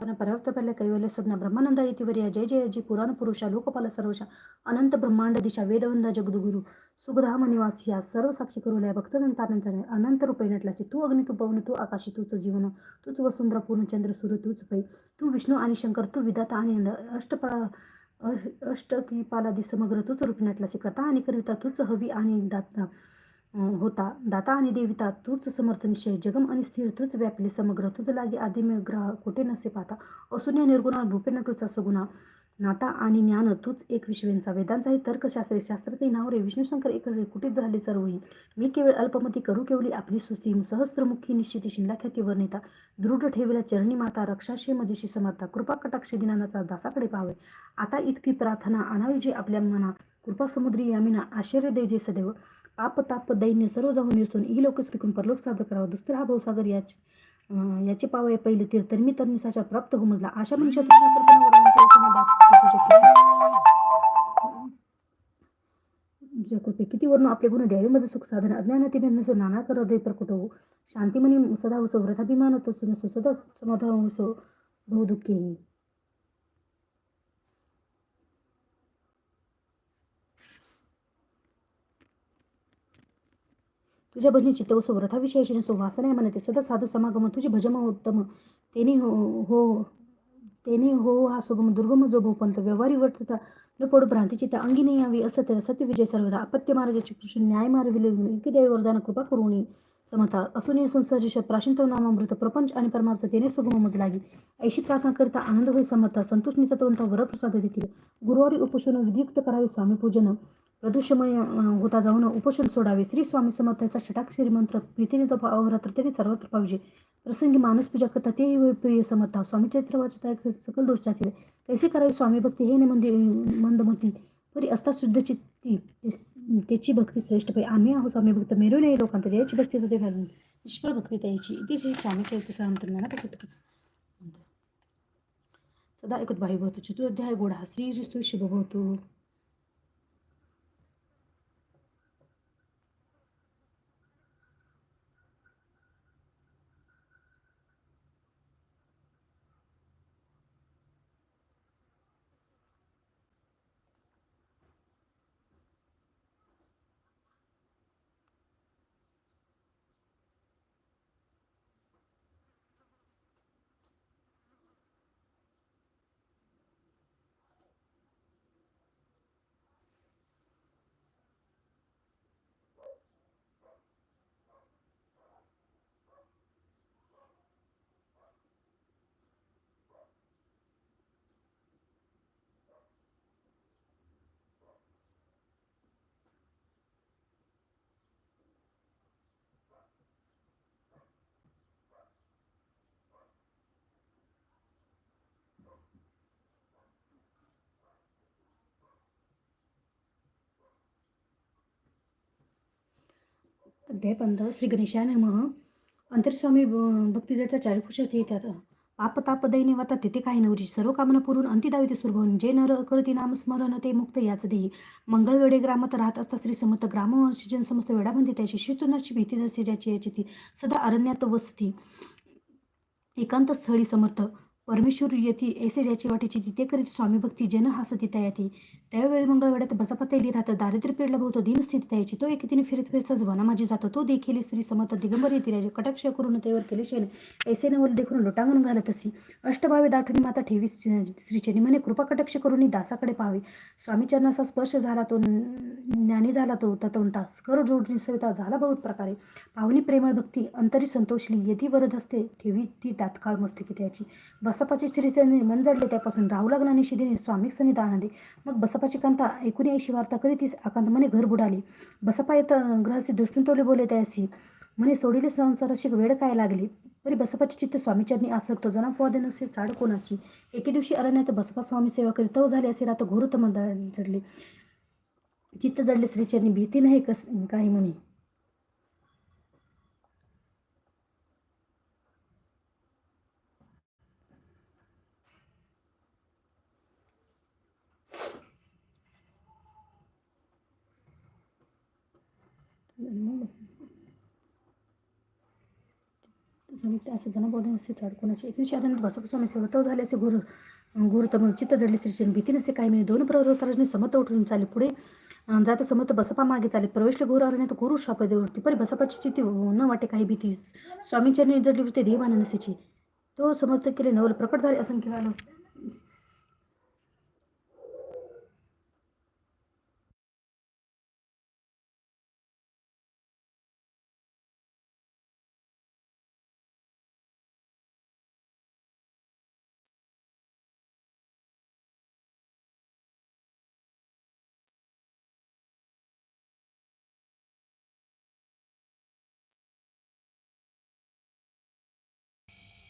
पण पर्याप्तपल्य कैवल्य संज्ञा ब्रह्मानंदा यतिवर्या जय जय जी पुराण पुरुषा लोकपाल सर्वशा अनंत ब्रह्मांड दिशा वेदवंदा जगद्गुरु सुखधाम निवासिया सर्व साक्षी करुल्या भक्तजनतानंतर अनंत रूपे नटलाचे तू अग्नि तू पवन तू आकाशी तूच जीवन तूच वसुंधरा पूर्णचंद्र सूर्य तूच पै. तू विष्णू आणि शंकर तू विधाता आणि अष्टपा अष्टकीपालादी समग्र तूच रूपी नटल्याचे. कथा आणि कविता तूच हवी आणि दाता. होता. दाता आणि देविता तूच समर्थ निश्चय जगम आणि स्थिर तूच व्यापले समग्र तुझ लागे आदिम्य ग्रह कोठे नसे पाहता. असून निर्गुणा भूपेन तुझा सगुणा नाता आणि ज्ञान तूच एक विश्वेंचा. वेदांचाही तर्कशास्त्रे शास्त्रते नाव रे विष्णुशंकर एक रे कुठेच झाले सर्वही मी केवळ अल्पमती करू केवली आपली सुस्ती. सहस्त्रमुखी निश्चिती शिंदाख्याती वर्णिता दृढ ठेवल्या चरणी माता रक्षाशे मजेशी समर्था कृपा कटाक्ष दिनानाचा दासाकडे पाहावे. आता इतकी प्रार्थना आणावी जे आपल्या मना. कृपा समुद्री यामिना आश्चर्य दे जे सदैव. आपताप ताप दैन्य सर्व जाऊन निरसून ई लोक स्वीकून परलोक सादर करावा. दुसरा हा भाऊसागर याच याचे पावय पहिले तीर तर मी तरनिसाच्या प्राप्त हो मजला अशा मनुष्यातून जगोते किती वर्ण आपले गुण द्यावे? माझं सुख साधन अज्ञानाती नसो नाना कर दे प्रकट हो. शांतिमनी सदा होसो व्रताभिमान होतो नसो सदा समाधान होसो बहुदुःखी. तुझ्या भजनी चित्त वसो व्रताविषयाची सुवासना आहे म्हणते सदा साधू समागम तुझे भजम उत्तम तेने हो हो तेने हो हा सुगम दुर्गम जो भोपंत. व्यवहारी वर्तता न पडू अंगी नाही यावी असत्य सत्य विजय सर्वदा. अपत्य मार्गाचे कृष्ण न्याय मार्विले इतके देव वरदान कृपा करून समता असून संसार प्राशिंत नामामृत प्रपंच आणि परमार्थ तेने सुगम मत लागी. ऐशी प्रार्थना करता आनंद होई समता संतोष नितत्वंत वरप्रसाद देतील. गुरुवारी उपोषण विधियुक्त करावे स्वामी पूजन. प्रदूषमय होता जाऊन उपोषण सोडावे. श्री स्वामी समर्थाचा षटाक्षरी मंत्र प्रीतीने जपा अवरात्र तेथे सर्वत्र पाहिजे प्रसंगी मानस पूजा करता तेही प्रिय समर्था. स्वामी चैत्र वाचता सकल दोष केले कैसे करावे स्वामी भक्ती? हे मंदी मंदमती परी असता शुद्ध चित्ती त्याची भक्ती श्रेष्ठ पाहिजे. आम्ही आहो स्वामी भक्त मेरू नाही लोकांत जयाची भक्ती सदैव घालून निष्फळ भक्ती त्याची. ती श्री स्वामी चैत्र सांगतो सदा एकत भाई भवतो चतुर्ध्याय गोडा. श्री श्री शुभ भवतो अध्याय पंधरा श्री गणेशाय नमः. अंतरस्वामी भक्तीजडचा चारिपुरुषात येतात. पाप वाता तेथे काही नवरी सर्व कामना पुरून अंतिदावी ते सुरभवन जे नर करती नामस्मरण ते मुक्त याच देही. मंगळवेडे ग्रामात राहत असता श्री समर्थ ग्रामवंशी जन समस्त वेळाबंदी त्याची श्रीतुनाची भीती नसे ज्याची याची ती सदा अरण्यात वसती. एकांत स्थळी समर्थ. परमेश्वर येथी ऐसे ज्याची वाटेची तिथे करीत स्वामी भक्ती जन हा सतिता येते. त्यावेळी मंगळवेड्यात बसपतेली राहत दारिद्र्य पेडला भोवतो दिन स्थिती त्याची तो एकीने फिरत फिरत सजवाना माझी जातो. तो देखील स्त्री समर्थ दिगंबर येती राजे. कटाक्ष करून त्यावर केले शेन ऐसे नवल देखून लोटांगण घालत असे. अष्टभावे दाठवणी माता ठेवी श्रीचनी म्हणे कृपा कटाक्ष करून दासाकडे पाहावे. स्वामी चरणाचा स्पर्श झाला तो ज्ञानी झाला तो तत्वंता स्कर जोडणी सविता झाला बहुत प्रकारे. पाहुणी प्रेमळ भक्ती अंतरी संतोषली. यदी वरद असते ठेवी ती तात्काळ मस्तकी त्याची बस बसपाची श्रीचरणी मन जडले त्यापासून राहू लागला निशिदीने स्वामी सनी दान मग बसपाची कांता ऐकून ऐशी वार्ता करी तीस आकांत मने घर बुडाली. बसपा येत ग्रहाचे दृष्टून तोले बोले त्याशी. म्हणे सोडिले संसाराशी वेळ काय लागली? तरी बसपाचे चित्त स्वामीचरणी आसक्त. जना पोवादे नसे चाड कोणाची? एके दिवशी अरण्यात बसपा स्वामी सेवा करीत तव झाले असे रात घोरतम जडले चित्त जडले श्रीचरणी भीती नाही कस काही म्हणे. स्वामीचे असं जनबोधन असे चाड एकवीस आनंद बसप स्वामी सेवतव झाले असे गुरु गुरुतम चित्त जडले श्रीचन भीती नसे काही महिने दोन प्रवृत्तारजने समत उठून चाले पुढे. जात समत बसपा मागे चाले प्रवेशले घोर तो गुरु शाप देवृत्ती परी बसपाची चित्ती न वाटे काही भीती. स्वामीच्या जडली वृत्ती देवान तो समर्थ केले. नवल प्रकट झाले. असंख्य आलं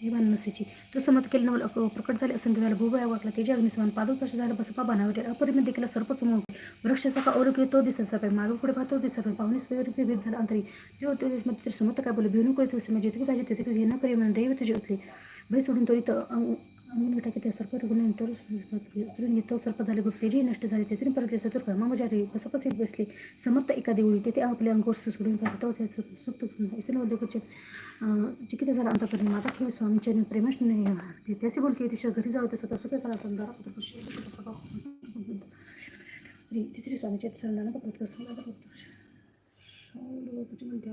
देवान नसेची. तो समत केले नवल प्रकट झाले असंख्य वेळा भूभया वाटला त्याच्या अग्निसमान पादू कसे झालं बसपा बनावटे अपरिमित देखील सर्पच मोठ वृक्ष सका ओळख तो दिसत सकाळी मागे पुढे पाहतो दिसत सकाळी पाहुणे स्वयंरूपी भेद झाला अंतरी. तेव्हा ते मध्ये समत काय बोले भिवू कळतो म्हणजे जिथे पाहिजे तिथे हे न करे म्हणून दैव तुझे उतले भय सोडून तो इथं अंगण टाके त्या सर्प रुग्णानंतर उचलून घेतो सर्प झाले गुप्त तेजी नष्ट झाले तेथून परतले चतुर कर्मामजारी बसपच येत बसले. समर्थ एका देवळी तेथे आपल्या अंगोर सोडून पाहतो त्याचं सुप्त ऐसे उद्योगाचे चिकित झाला अंतकरणी. माता ठेव स्वामीच्या प्रेमश नाही त्याचे बोलते तिच्या घरी जाऊ तसं तसं काय करायचं दारा तिसरी स्वामीच्या सरणाला प्रत म्हणते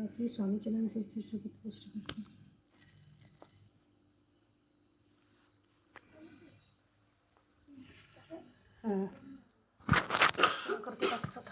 श्री स्वामीच्या കുറച്ച് പച്ചട്ട